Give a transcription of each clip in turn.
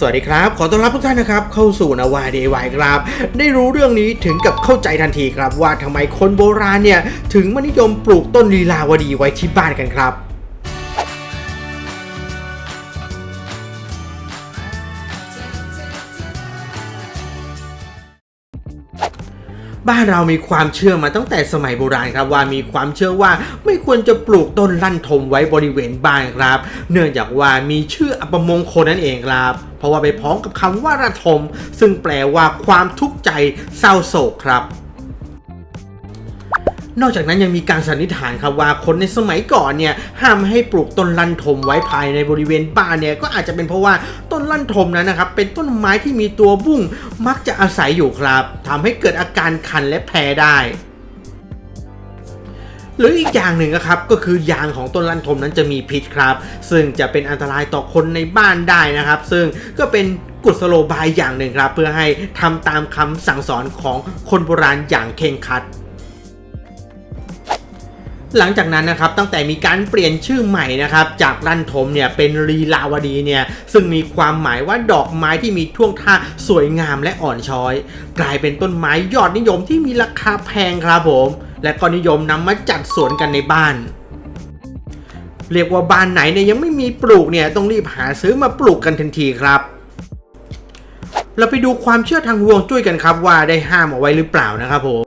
สวัสดีครับ ขอต้อนรับทุกท่านนะครับ เข้าสู่นาวาเดวายครับ ได้รู้เรื่องนี้ถึงกับเข้าใจทันทีครับ ว่าทำไมคนโบราณเนี่ย ถึงมานิยมปลูกต้นลีลาวดีไว้ที่บ้านกันครับ บ้านเรามีความเชื่อมาตั้งแต่สมัยโบราณครับว่ามีความเชื่อว่าไม่ควรจะปลูกต้นลั่นทมไว้บริเวณบ้านครับ เนื่องจากว่ามีชื่ออัปมงคลนั่นเองครับ เพราะว่าไปพ้องกับคำว่าระทม ซึ่งแปลว่าความทุกข์ใจเศร้าโศกครับ นอกจากนั้นยังมีการสันนิษฐานครับว่าคนในสมัยก่อนเนี่ยห้ามให้ปลูกต้นลั่นทมไว้ภายในบริเวณบ้านเนี่ยก็อาจจะเป็นเพราะว่าต้นลั่นทมนั้นนะครับเป็นต้นไม้ที่มีตัวบุ้งมักจะอาศัยอยู่ครับทำให้เกิดอาการคันและแพ้ได้หรืออีกอย่างหนึ่งนะครับก็คือยางของต้นลั่นทมนั้นจะมีพิษครับ ซึ่งจะเป็นอันตรายต่อคนในบ้านได้นะครับ ซึ่งก็เป็นกุศโลบายอย่างหนึ่งครับ เพื่อให้ทำตามคำสั่งสอนของคนโบราณอย่างเคร่งครัด หลังจากนั้นนะครับตั้งแต่มีการเปลี่ยนชื่อใหม่นะครับจากลั่นทมเนี่ยเป็นลีลาวดีเนี่ยซึ่งมีความหมายว่าดอกไม้ที่มีท่วงท่าสวยงามและอ่อนช้อย กลายเป็นต้นไม้ยอดนิยมที่มีราคาแพงครับผม และก็นิยมนำมาจัดสวนกันในบ้าน เรียกว่าบ้านไหนเนี่ยยังไม่มีปลูกเนี่ยต้องรีบหาซื้อมาปลูกกันทันทีครับเราไปดูความเชื่อทางฮวงจุ้ยกันครับว่าได้ห้ามเอาไว้หรือเปล่านะครับผม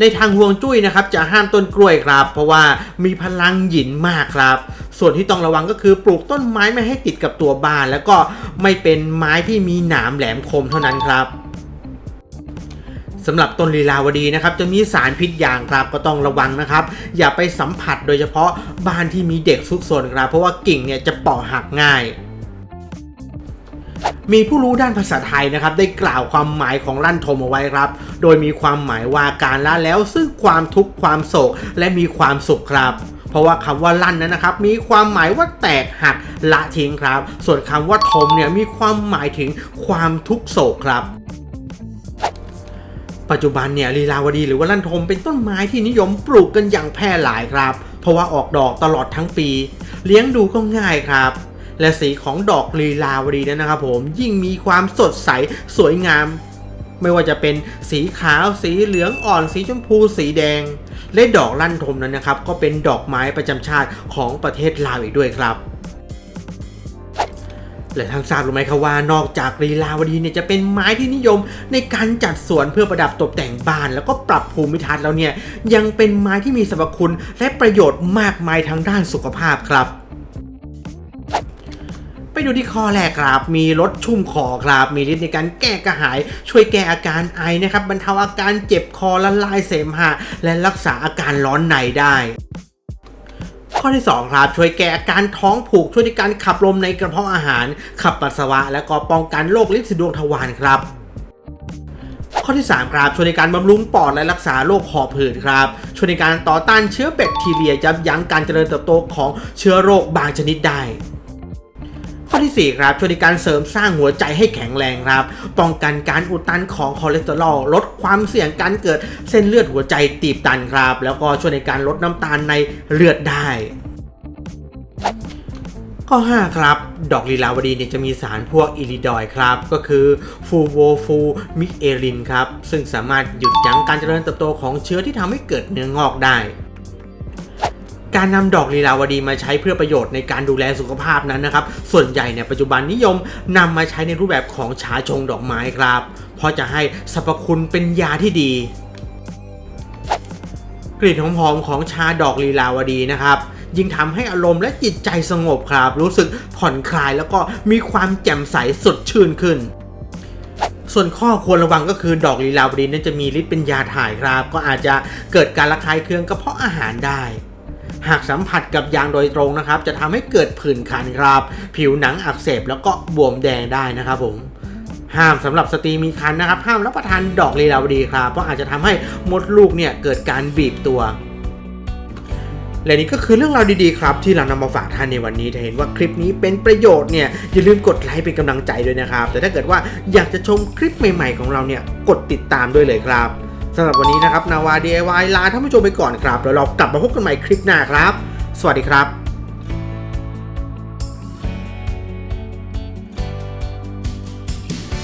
ในทางฮวงจุ้ยนะครับจะห้ามต้นกล้วยครับ เพราะว่ามีพลังหยินมากครับ ส่วนที่ต้องระวังก็คือปลูกต้นไม้ไม่ให้ติดกับตัวบ้าน แล้วก็ไม่เป็นไม้ที่มีหนามแหลมคมเท่านั้นครับสำหรับต้นลีลาวดีนะครับจะมีสารพิษอย่างครับก็ต้องระวังนะครับ อย่าไปสัมผัสโดยเฉพาะบ้านที่มีเด็กซุกซนครับ เพราะว่ากิ่งเนี่ยจะเปาะหักง่าย มีผู้รู้ด้านภาษาไทยนะครับได้กล่าวความหมายของลั่นทมเอาไว้ครับ โดยมีความหมายว่าการละแล้วซึ่งความทุกข์ความโศกและมีความสุขครับ เพราะว่าคำว่าลั่นนั้นนะครับ มีความหมายว่าแตกหักละทิ้งครับ ส่วนคำว่าทมเนี่ยมีความหมายถึงความทุกข์โศกครับปัจจุบันเนี่ยลีลาวดีหรือว่าลั่นทมเป็นต้นไม้ที่นิยมปลูกกันอย่างแพร่หลายครับ เพราะว่าออกดอกตลอดทั้งปี เลี้ยงดูก็ง่ายครับ และสีของดอกลีลาวดีนั้นนะครับผมยิ่งมีความสดใสสวยงาม ไม่ว่าจะเป็นสีขาวสีเหลืองอ่อนสีชมพูสีแดง และดอกลั่นทมนั้นนะครับ ก็เป็นดอกไม้ประจำชาติของประเทศลาวอีกด้วยครับและท่านทราบหรือไม่ครับว่านอกจากลีลาวดีเนี่ยจะเป็นไม้ที่นิยมในการจัดสวนเพื่อประดับตกแต่งบ้าน แล้วก็ปรับภูมิทัศน์แล้วเนี่ยยังเป็นไม้ที่มีสรรพคุณและประโยชน์มากมายทางด้านสุขภาพครับ ไปดูที่ข้อแรกครับ มีรสชุ่มคอครับ มีฤทธิ์ในการแก้กระหาย ช่วยแก้อาการไอนะครับบรรเทาอาการเจ็บคอละลายเสมหะ และรักษาอาการร้อนในได้ข้อที่ 2 ครับ ช่วยแก้อาการท้องผูกช่วยในการขับลมในกระเพาะอาหาร ขับปัสสาวะ และก็ป้องกันโรคลิ้นสีดวงทวารครับ ข้อที่ 3 ครับ ช่วยในการบำรุงปอดและรักษาโรคหอบหืดครับ ช่วยในการต่อต้านเชื้อแบคทีเรียยับยั้งการเจริญเติบโตของเชื้อโรคบางชนิดได้ ที่ 4 ครับช่วยในการเสริมสร้างหัวใจให้แข็งแรงครับ ป้องกันการอุดตันของคอเลสเตอรอลลดความเสี่ยงการเกิดเส้นเลือดหัวใจตีบตันครับ แล้วก็ช่วยในการลดน้ำตาลในเลือดได้ข้อ5ครับ ดอกลีลาวดีเนี่ยจะมีสารพวกอิริดอยครับ ก็คือฟูโวฟูมิเอรินครับ ซึ่งสามารถหยุดยั้งการเจริญเติบโตของเชื้อที่ทำให้เกิดเนื้องอกได้ การนำดอกลีลาวดีมาใช้เพื่อประโยชน์ในการดูแลสุขภาพนั้นนะครับ ส่วนใหญ่เนี่ยปัจจุบันนิยมนำมาใช้ในรูปแบบของชาชงดอกไม้ครับ เพราะจะให้สรรพคุณเป็นยาที่ดี กลิ่นหอมๆของชาดอกลีลาวดีนะครับยิ่งทำให้อารมณ์และจิตใจสงบครับ รู้สึกผ่อนคลายแล้วก็มีความแจ่มใสสดชื่นขึ้น ส่วนข้อควรระวังก็คือดอกลีลาวดีนั้นจะมีฤทธิ์เป็นยาถ่ายครับ ก็อาจจะเกิดการระคายเคืองกระเพาะอาหารได้ หากสัมผัสกับยางโดยตรงนะครับ จะทำให้เกิดผื่นคันครับ ผิวหนังอักเสบแล้วก็บวมแดงได้นะครับผมห้ามสำหรับสตรีมีครรภ์นะครับ ห้ามรับประทานดอกลีลาวดีครับ เพราะอาจจะทำให้มดลูกเนี่ยเกิดการบีบตัวและนี่ก็คือเรื่องราวดีๆครับ ที่เรานำมาฝากท่านในวันนี้ถ้าเห็นว่าคลิปนี้เป็นประโยชน์เนี่ยอย่าลืมกดไลค์เป็นกำลังใจด้วยนะครับ แต่ถ้าเกิดว่าอยากจะชมคลิปใหม่ ๆ ของเราเนี่ยกดติดตามด้วยเลยครับ สำหรับวันนี้นะครับนาวา DIY ลาท่านผู้ชมไปก่อนครับ แล้วเรากลับมาพบกันใหม่คลิปหน้าครับ สวัสดีครับ